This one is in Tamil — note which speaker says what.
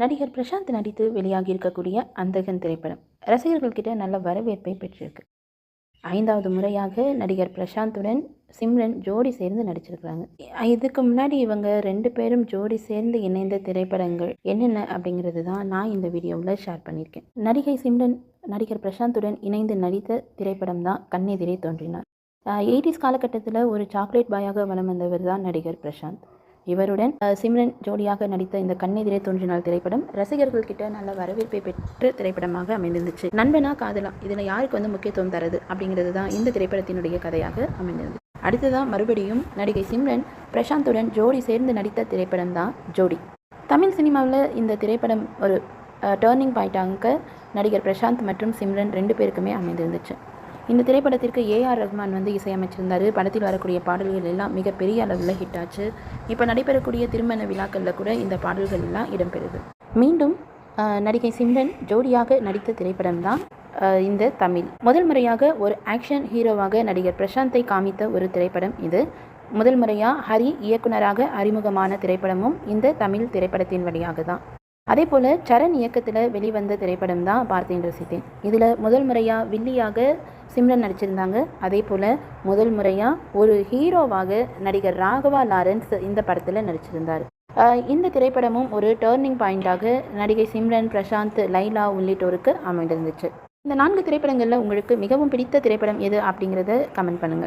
Speaker 1: நடிகர் பிரசாந்த் நடித்து வெளியாகி இருக்கக்கூடிய அந்தகன் திரைப்படம். ரசிகர்கள்கிட்ட நல்ல வரவேற்பை பெற்றிருக்கு. ஐந்தாவது முறையாக நடிகர் பிரசாந்துடன் சிம்ரன் ஜோடி சேர்ந்து நடிச்சிருக்கிறாங்க. இதுக்கு முன்னாடி இவங்க ரெண்டு பேரும் ஜோடி சேர்ந்து இணைந்த திரைப்படங்கள் என்னென்ன அப்படிங்கிறது தான் நான் இந்த வீடியோவில் ஷேர் பண்ணியிருக்கேன். நடிகை சிம்ரன் நடிகர் பிரசாந்துடன் இணைந்து நடித்த திரைப்படம் தான் கண்ணெதிரே தோன்றினார். எயிட்டிஸ் காலகட்டத்தில் ஒரு சாக்லேட் பாயாக வலம் வந்தவர் தான் நடிகர் பிரசாந்த். இவருடன் சிம்ரன் ஜோடியாக நடித்த இந்த கண்ணெதிரே தோன்றினால் திரைப்படம் ரசிகர்கள் கிட்ட நல்ல வரவேற்பை பெற்ற திரைப்படமாக அமைந்திருந்துச்சு. நண்பனா காதலா? இதில் யாருக்கு வந்து முக்கியத்துவம் தருது? அப்படிங்கிறது தான் இந்த திரைப்படத்தினுடைய கதையாக அமைந்திருந்தது. அடுத்ததான் மறுபடியும் நடிகை சிம்ரன் பிரசாந்துடன் ஜோடி சேர்ந்து நடித்த திரைப்படம் தான் ஜோடி. தமிழ் சினிமாவில் இந்த திரைப்படம் ஒரு டேர்னிங் பாயிண்டாக நடிகர் பிரசாந்த் மற்றும் சிம்ரன் ரெண்டு பேருக்குமே அமைந்திருந்துச்சு. இந்த திரைப்படத்திற்கு ஏஆர் ரஹ்மான் வந்து இசையமைச்சிருந்தார். படத்தில் வரக்கூடிய பாடல்கள் எல்லாம் மிகப்பெரிய அளவில் ஹிட் ஆச்சு. இப்போ நடைபெறக்கூடிய திருமண விழாக்களில் கூட இந்த பாடல்கள் எல்லாம் இடம்பெறுது. மீண்டும் நடிகை சிம்ரன் ஜோடியாக நடித்த திரைப்படம் தான் இந்த தமிழ். முதல் முறையாக ஒரு ஆக்ஷன் ஹீரோவாக நடிகர் பிரசாந்தை காமித்த ஒரு திரைப்படம் இது. முதல் முறையாக ஹரி இயக்குனராக அறிமுகமான திரைப்படமும் இந்த தமிழ் திரைப்படத்தின் வழியாக தான் அதே போல் சரண் இயக்கத்தில் வெளிவந்த திரைப்படம் தான் பார்த்தேன் ரசித்தேன். இதில் முதல் முறையாக வில்லியாக சிம்ரன் நடிச்சிருந்தாங்க. அதே போல் முதல் முறையாக ஒரு ஹீரோவாக நடிகர் ராகவா லாரன்ஸ் இந்த படத்தில் நடிச்சிருந்தார். இந்த திரைப்படமும் ஒரு டேர்னிங் பாயிண்டாக நடிகை சிம்ரன் பிரசாந்த் லைலா உள்ளிட்டோருக்கு அமைந்திருந்துச்சு. இந்த நான்கு திரைப்படங்களில் உங்களுக்கு மிகவும் பிடித்த திரைப்படம் எது அப்படிங்கிறத கமெண்ட் பண்ணுங்கள்